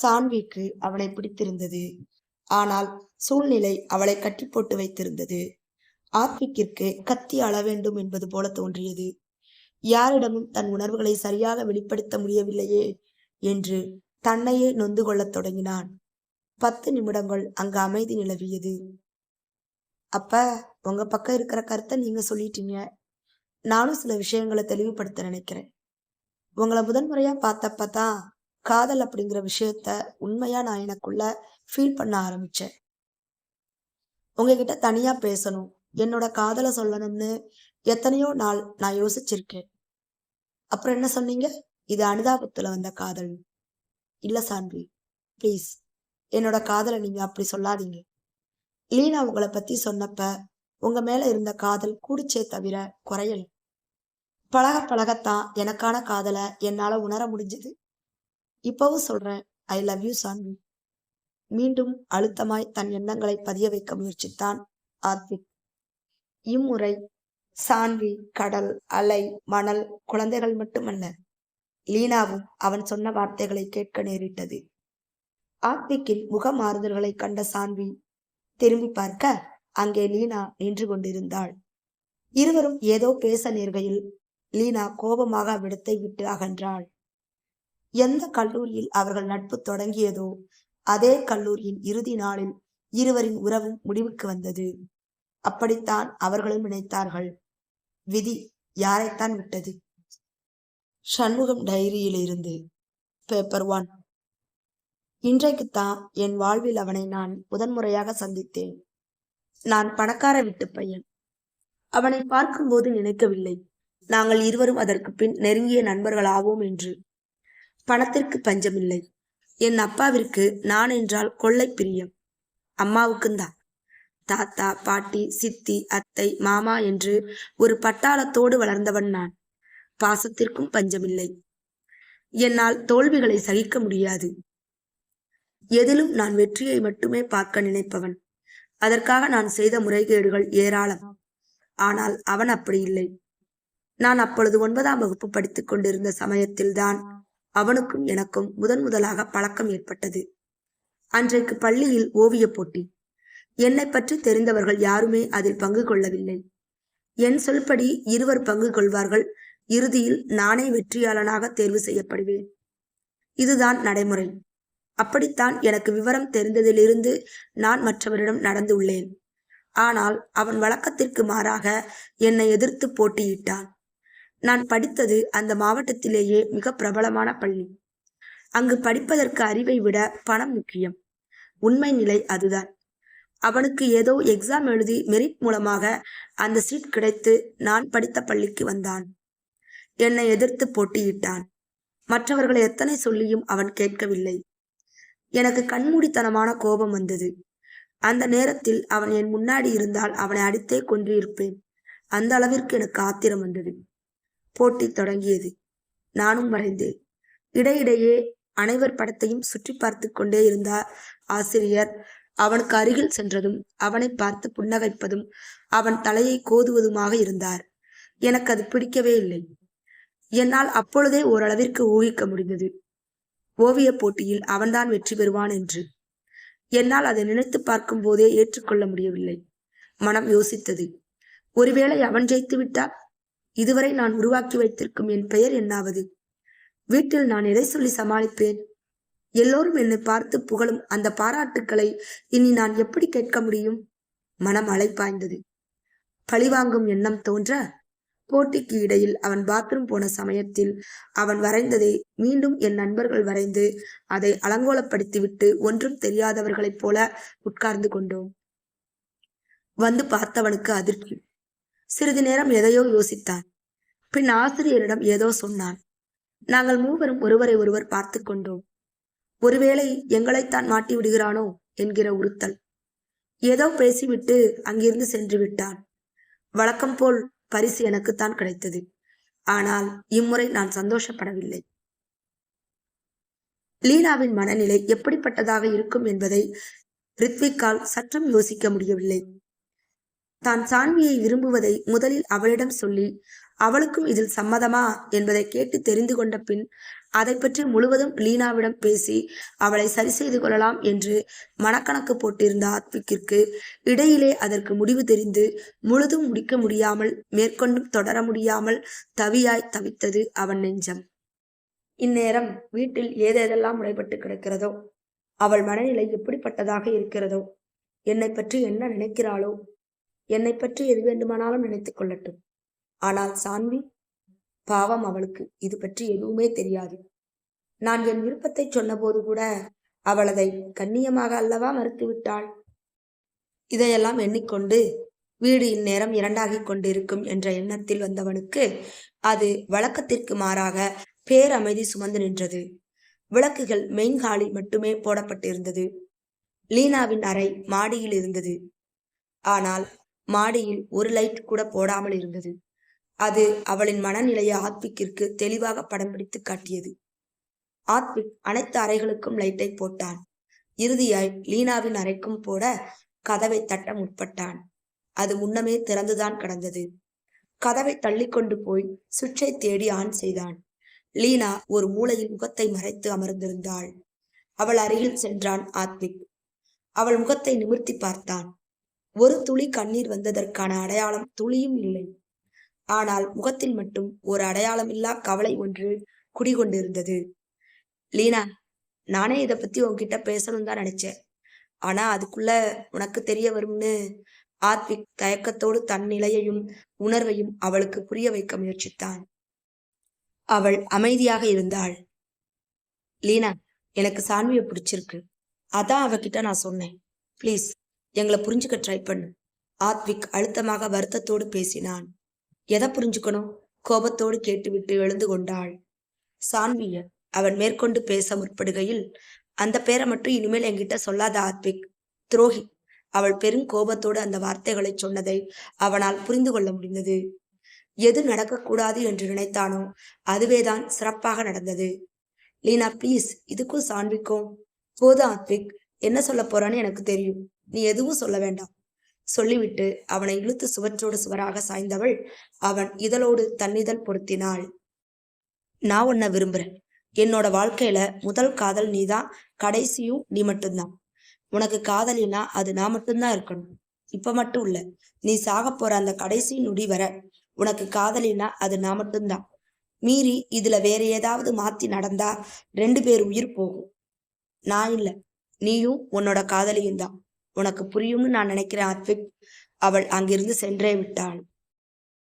சான்விக்கு அவனை பிடித்திருந்தது. ஆனால் சூழ்நிலை அவளை கட்டி போட்டு வைத்திருந்தது. ஆத்விக்கிற்கு கத்தி அள வேண்டும் என்பது போல தோன்றியது. யாரிடமும் தன் உணர்வுகளை சரியாக வெளிப்படுத்த முடியவில்லையே என்று தன்னையே நொந்து கொள்ளத் தொடங்கினான். பத்து நிமிடங்கள் அங்கு அமைதி நிலவியது. அப்ப உங்க பக்கம் இருக்கிற கருத்தை நீங்க சொல்லிட்டீங்க. நானும் சில விஷயங்களை தெளிவுபடுத்த நினைக்கிறேன். உங்களை முதன்முறையா பார்த்தப்ப தான் காதல் அப்படிங்கிற விஷயத்த உண்மையா நான் எனக்குள்ள ஃபீல் பண்ண ஆரம்பிச்சேன். உங்ககிட்ட தனியா பேசணும் என்னோட காதலை சொல்லணும்னு எத்தனையோ நாள் நான் யோசிச்சிருக்கேன். அப்புறம் என்ன சொன்னீங்க? இது அனுதாபத்துல வந்த காதல். இல்ல சான்வி ப்ளீஸ் என்னோட காதலை நீங்க அப்படி சொல்லாதீங்க. லீனா உங்களை பத்தி சொன்னப்ப உங்க மேல இருந்த காதல் கூடிச்சே தவிர குறையல. பழக பழகத்தான் எனக்கான காதலை என்னால உணர முடிஞ்சது. இப்பவும் சொல்றேன் ஐ லவ் யூ சான்வி மீண்டும் அழுத்தமாய் தன் எண்ணங்களை பதிய வைக்க முயற்சித்தான் ஆத்விக். இம்முறை சான்வி கடல் அலை மணல் குழந்தைகள் மட்டுமல்ல லீனாவும் அவன் சொன்ன வார்த்தைகளை கேட்க நேரிட்டது. ஆத்விக்கின் முக மாறுதல்களை கண்ட சான்வி திரும்பி பார்க்க அங்கே லீனா நின்று கொண்டிருந்தாள். இருவரும் ஏதோ பேச நேர்கையில் லீனா கோபமாக அவ்விடத்தை விட்டு அகன்றாள். எந்த கல்லூரியில் அவர்கள் நட்பு தொடங்கியதோ அதே கல்லூரியின் இறுதி நாளில் இருவரின் உறவும் முடிவுக்கு வந்தது. அப்படித்தான் அவர்களும் நினைத்தார்கள். விதி யாரைத்தான் விட்டது? சண்முகம் டைரியிலிருந்து பேப்பர் ஒன் இன்றைக்குத்தான் என் வாழ்வில் அவனை நான் முதன்முறையாக சந்தித்தேன். நான் பணக்கார வீட்டு பையன். அவனை பார்க்கும்போது நினைக்கவில்லை. நாங்கள் இருவரும் அதற்கு பின் நெருங்கிய நண்பர்களாவோம் என்று. பணத்திற்கு பஞ்சமில்லை. என் அப்பாவிற்கு நான் என்றால் கொள்ளை பிரியம். அம்மாவுக்கும் தான் தாத்தா பாட்டி சித்தி அத்தை மாமா என்று ஒரு பட்டாளத்தோடு வளர்ந்தவன் நான். பாசத்திற்கும் பஞ்சமில்லை. என்னால் தோல்விகளை சகிக்க முடியாது. எதிலும் நான் வெற்றியை மட்டுமே பார்க்க நினைப்பவன். அதற்காக நான் செய்த முறைகேடுகள் ஏராளம். ஆனால் அவன் அப்படி இல்லை. நான் அப்பொழுது ஒன்பதாம் வகுப்பு படித்துக் கொண்டிருந்த சமயத்தில்தான் அவனுக்கும் எனக்கும் முதன் முதலாக பழக்கம் ஏற்பட்டது. அன்றைக்கு பள்ளியில் ஓவியப் போட்டி. என்னை பற்றி தெரிந்தவர்கள் யாருமே அதில் பங்கு கொள்ளவில்லை. என் சொல்படி இருவர் பங்கு கொள்வார்கள். இறுதியில் நானே வெற்றியாளனாக தேர்வு செய்யப்படுவேன். இதுதான் நடைமுறை. அப்படித்தான் எனக்கு விவரம் தெரிந்ததிலிருந்து நான் மற்றவரிடம் நடந்துள்ளேன். ஆனால் அவன் வழக்கத்திற்கு மாறாக என்னை எதிர்த்து போட்டியிட்டான். நான் படித்தது அந்த மாவட்டத்திலேயே மிக பிரபலமான பள்ளி. அங்கு படிப்பதற்கு அறிவை விட பணம் முக்கியம். உண்மை நிலை அதுதான். அவனுக்கு ஏதோ எக்ஸாம் எழுதி மெரிட் மூலமாக அந்த சீட் கிடைத்து நான் படித்த பள்ளிக்கு வந்தான். என்னை எதிர்த்து போட்டியிட்டான். மற்றவர்களை எத்தனை சொல்லியும் அவன் கேட்கவில்லை. எனக்கு கண்மூடித்தனமான கோபம் வந்தது. அந்த நேரத்தில் அவன் என் முன்னாடி இருந்தால் அவனை அடித்தே கொன்றிருப்பேன் அந்த அளவிற்கு எனக்கு ஆத்திரம் வந்தது. போட்டி தொடங்கியது. நானும் வரைந்தேன் இடையிடையே அனைவர் படத்தையும் சுற்றி பார்த்து கொண்டே இருந்தார் ஆசிரியர் அவனுக்கு அருகில் சென்றதும் அவனை பார்த்து புன்னகைப்பதும் அவன் தலையை கோதுவதுமாக இருந்தார். எனக்கு அது பிடிக்கவே இல்லை. என்னால் அப்பொழுதே ஓரளவிற்கு ஊகிக்க முடிந்தது. ஓவியப் போட்டியில் அவன்தான் வெற்றி பெறுவான் என்று. என்னால் அதை நினைத்து பார்க்கும் போதே ஏற்றுக்கொள்ள முடியவில்லை. மனம் யோசித்தது. ஒருவேளை அவன் ஜெயித்து விட்டால் இதுவரை நான் உருவாக்கி வைத்திருக்கும் என் பெயர் என்னாவது? வீட்டில் நான் எதை சொல்லி சமாளிப்பேன்? எல்லோரும் என்னை பார்த்து புகழும் அந்த பாராட்டுக்களை இனி நான் எப்படி கேட்க முடியும்? மனம் அலைப்பாய்ந்தது பழிவாங்கும் எண்ணம் தோன்ற போட்டிக்கு இடையில் அவன் பாத்ரூம் போன சமயத்தில் அவன் வரைந்ததை மீண்டும் என் நண்பர்கள் வரைந்து அதை அலங்கோலப்படுத்திவிட்டு ஒன்றும் தெரியாதவர்களைப் போல உட்கார்ந்து கொண்டோம். வந்து பார்த்தவனுக்கு அதிர்ச்சி. சிறிது நேரம் எதையோ யோசித்தான். பின் ஆசிரியரிடம் ஏதோ சொன்னான். நாங்கள் மூவரும் ஒருவரை ஒருவர் பார்த்து கொண்டோம். ஒருவேளை எங்களைத்தான் மாட்டி விடுகிறானோ? என்கிற உறுத்தல். ஏதோ பேசிவிட்டு அங்கிருந்து சென்று விட்டான். வழக்கம் போல் பரிசு எனக்குத்தான் கிடைத்தது. ஆனால் இம்முறை நான் சந்தோஷப்படவில்லை. லீலாவின் மனநிலை எப்படிப்பட்டதாக இருக்கும் என்பதை ரித்விக்கால் சற்றும் யோசிக்க முடியவில்லை. தான் சான்வியை விரும்புவதை முதலில் அவளிடம் சொல்லி அவளுக்கும் இதில் சம்மதமா என்பதை கேட்டு தெரிந்து கொண்ட பின் அதை பற்றி முழுவதும் லீனாவிடம் பேசி அவளை சரி செய்து கொள்ளலாம் என்று மனக்கணக்கு போட்டிருந்த ஆத்விக்கிற்கு இடையிலே அதற்கு முடிவு தெரிந்து முழுதும் முடிக்க முடியாமல் மேற்கொண்டும் தொடர முடியாமல் தவியாய் தவித்தது அவன் நெஞ்சம். இந்நேரம் வீட்டில் ஏதேதெல்லாம் முறைப்பட்டு கிடக்கிறதோ? அவள் மனநிலை எப்படிப்பட்டதாக இருக்கிறதோ? என்னை பற்றி என்ன நினைக்கிறாளோ? என்னை பற்றி எது வேண்டுமானாலும் நினைத்துக் கொள்ளட்டும். ஆனால் சான்வி பாவம் அவளுக்கு. இது பற்றி எதுவுமே தெரியாது. நான் என் விருப்பத்தை சொன்னபோது கூட அவள் அதை கண்ணியமாக அல்லவா மறுத்துவிட்டாள்? இதையெல்லாம் எண்ணிக்கொண்டு வீடு இந்நேரம் இரண்டாகிக் கொண்டிருக்கும் என்ற எண்ணத்தில் வந்தவனுக்கு அது வழக்கத்திற்கு மாறாக பேரமைதி சுமந்து நின்றது. விளக்குகள் மெயின்காலி மட்டுமே போடப்பட்டிருந்தது. லீனாவின் அறை மாடியில் இருந்தது. ஆனால் மாடியில் ஒரு லைட் கூட போடாமல் இருந்தது. அது அவளின் மனநிலையை ஆத்விக்கிற்கு தெளிவாக படம் பிடித்து காட்டியது. ஆத்விக் அனைத்து அறைகளுக்கும் லைட்டை போட்டான். இறுதியாய் லீனாவின் அறைக்கும் போட கதவை தட்ட முற்பட்டான். அது முன்னமே திறந்துதான் கடந்தது. கதவை தள்ளிக்கொண்டு போய் சுற்றை தேடி ஆன் செய்தான். லீனா ஒரு மூலையில் முகத்தை மறைத்து அமர்ந்திருந்தாள். அவள் அருகில் சென்றான் ஆத்விக் அவள் முகத்தை நிமிர்த்தி பார்த்தான். ஒரு துளி கண்ணீர் வந்ததற்கான அடையாளம் துளியும் இல்லை. ஆனால் முகத்தில் மட்டும் ஒரு அடையாளமில்லா கவலை ஒன்று குடிகொண்டிருந்தது. லீனா நானே இதை பத்தி உன்கிட்ட பேசணும் தான் நினைச்சேன். ஆனா அதுக்குள்ள உனக்கு தெரிய வரும்னு ஆத்விக் தயக்கத்தோடு தன் நிலையையும் உணர்வையும் அவளுக்கு புரிய வைக்க முயற்சித்தான். அவள் அமைதியாக இருந்தாள். லீனா எனக்கு சான்வியை பிடிச்சிருக்கு. அதான் அவகிட்ட நான் சொன்னேன். ப்ளீஸ் எங்களை புரிஞ்சுக்க ட்ரை பண்ணு. ஆத்விக் அழுத்தமாக வருத்தத்தோடு பேசினான். எதை புரிஞ்சுக்கணும்? கோபத்தோடு கேட்டுவிட்டு எழுந்து கொண்டாள். சான்விய அவன் மேற்கொண்டு பேச முற்படுகையில் அந்த பேரை மட்டும் இனிமேல் என்கிட்ட சொல்லாத ஆத்விக். துரோகி. அவள் பெரும் கோபத்தோடு அந்த வார்த்தைகளை சொன்னதை அவனால் புரிந்து கொள்ள முடிந்தது. எது நடக்கக்கூடாது என்று நினைத்தானோ அதுவேதான் சிறப்பாக நடந்தது. லீனா ப்ளீஸ் இதுக்கும் சான்விக்கும். போதும் ஆத்விக். என்ன சொல்ல போறான்னு எனக்கு தெரியும். நீ எதுவும் சொல்ல வேண்டாம். சொல்லிவிட்டு அவனை இழுத்து சுவற்றோடு சுவராக சாய்ந்தவள் அவன் இதழோடு தன்னிதழ் பொருத்தினாள். நான் உன்னை விரும்புறேன். என்னோட வாழ்க்கையில முதல் காதல் நீதான் கடைசியும் நீ மட்டும்தான். உனக்கு காதலினா அது நான் மட்டும்தான் இருக்கணும். இப்ப மட்டும் இல்ல நீ சாக போற அந்த கடைசி நொடி வர உனக்கு காதலினா அது நான் மட்டும்தான். மீறி இதுல வேற ஏதாவது மாத்தி நடந்தா ரெண்டு பேர் உயிர் போகும். நான் இல்ல நீயும் உன்னோட காதலியும் தான். உனக்கு புரியும்னு நான் நினைக்கிறேன் அத்விக். அவள் அங்கிருந்து சென்றே விட்டாள்.